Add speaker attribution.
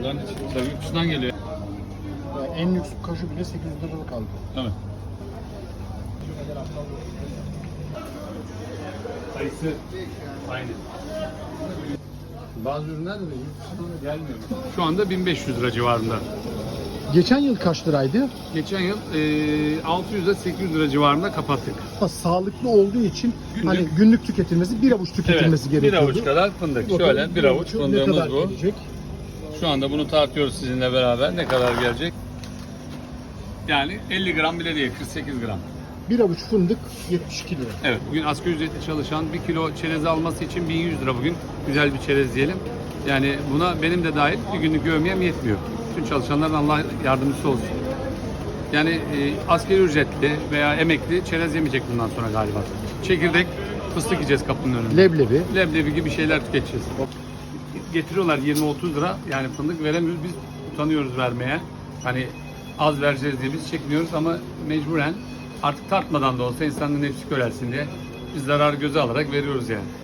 Speaker 1: Buradan tabii yurt dışından geliyor.
Speaker 2: Yani en lüks kaju bile 800 liralık kaldı.
Speaker 1: Evet. Sayısı aynı. Bazı ürünler de yurt dışından gelmiyor. Şu anda 1500 lira civarında.
Speaker 2: Geçen yıl kaç liraydı?
Speaker 1: Geçen yıl e, 600 ile 800 lira civarında kapattık.
Speaker 2: Ama sağlıklı olduğu için
Speaker 1: Günlük-
Speaker 2: hani günlük tüketilmesi, bir avuç tüketilmesi
Speaker 1: bir
Speaker 2: gerekiyordu.
Speaker 1: avuç kadar fındık.
Speaker 2: Bakalım
Speaker 1: Şöyle bir avuç fındığımız bu.
Speaker 2: gelecek?
Speaker 1: Şu anda bunu tartıyoruz sizinle beraber. Ne kadar gelecek? Yani 50 gram bile değil, 48 gram.
Speaker 2: Bir avuç fındık 72 lira.
Speaker 1: Evet, bugün asgari ücretli çalışan bir kilo çerez alması için 1100 lira bugün. Güzel bir çerez diyelim. Yani buna benim de dahil bir günlük yövmeyem yetmiyor. Tüm çalışanların Allah yardımcısı olsun. Yani e, asgari ücretli veya emekli çerez yemeyecek bundan sonra galiba. Çekirdek, fıstık yiyeceğiz kapının önünde.
Speaker 2: Leblebi.
Speaker 1: Leblebi gibi şeyler tüketeceğiz. Getiriyorlar 20-30 lira yani fındık veremiyoruz biz utanıyoruz vermeye. Hani az vereceğiz diye biz çekmiyoruz ama mecburen artık tartmadan da olsa insanların nefsi körelsin diye biz zarar göze alarak veriyoruz yani.